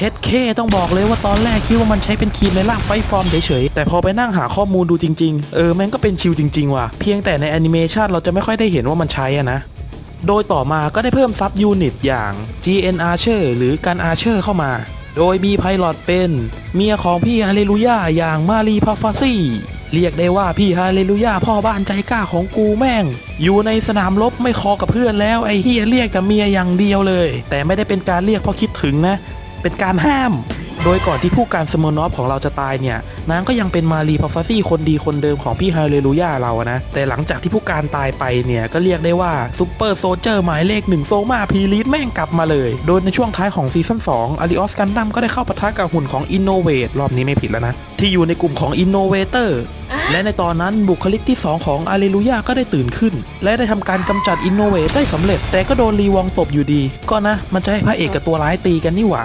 เช็ดเคต้องบอกเลยว่าตอนแรกคิดว่ามันใช้เป็นครีมในร่างไฟฟอร์มเฉยๆ แต่พอไปนั่งหาข้อมูลดูจริงๆ เออแม่งก็เป็นชิลจริงๆว่ะ เพียงแต่ในแอนิเมชันเราจะไม่ค่อยได้เห็นว่ามันใช้อะนะโดยต่อมาก็ได้เพิ่มซับยูนิตอย่าง GN Archer หรือการ Archer เข้ามา โดยมีไพลอตเป็น เมียของพี่ฮาเลลูยาอย่างมารีพาฟาซี่เรียกได้ว่าพี่ฮาเลลูยาพ่อบ้านใจกล้าของกูแม่ง อยู่ในสนามรบไม่คอกับเพื่อนแล้วไอ้เฮียเรียกแต่เมียอย่างเดียวเลย แต่ไม่ได้เป็นการเรียกเพราะคิดถึงนะ เป็นการห้าม โดยก่อนที่ผู้การสโมนอฟของเราจะตายเนี่ย นางก็ยังเป็นมารีพาฟาซี่คนดีคนเดิมของพี่ฮาเลลูยาเราอะนะ แต่หลังจากที่ผู้การตายไปเนี่ย ก็เรียกได้ว่าซูเปอร์โซเจอร์หมายเลขหนึ่งโซมาพีลีดแม่งกลับมาเลย โดยในช่วงท้ายของซีซั่น2อาริออสกันดัมก็ได้เข้าปะทะกับหุ่นของ Innovate รอบนี้ไม่ผิดแล้วนะ ที่อยู่ในกลุ่มของ Innovator และในตอนนั้นบุคลิกที่ 2 ของอาเลลูยาก็ได้ตื่นขึ้น และได้ทำการกำจัด Innovate ได้สำเร็จ แต่ก็โดนรีวองตบอยู่ดี ก็นะ มันจะให้พระเอกกับตัวร้ายตีกันนี่หว่า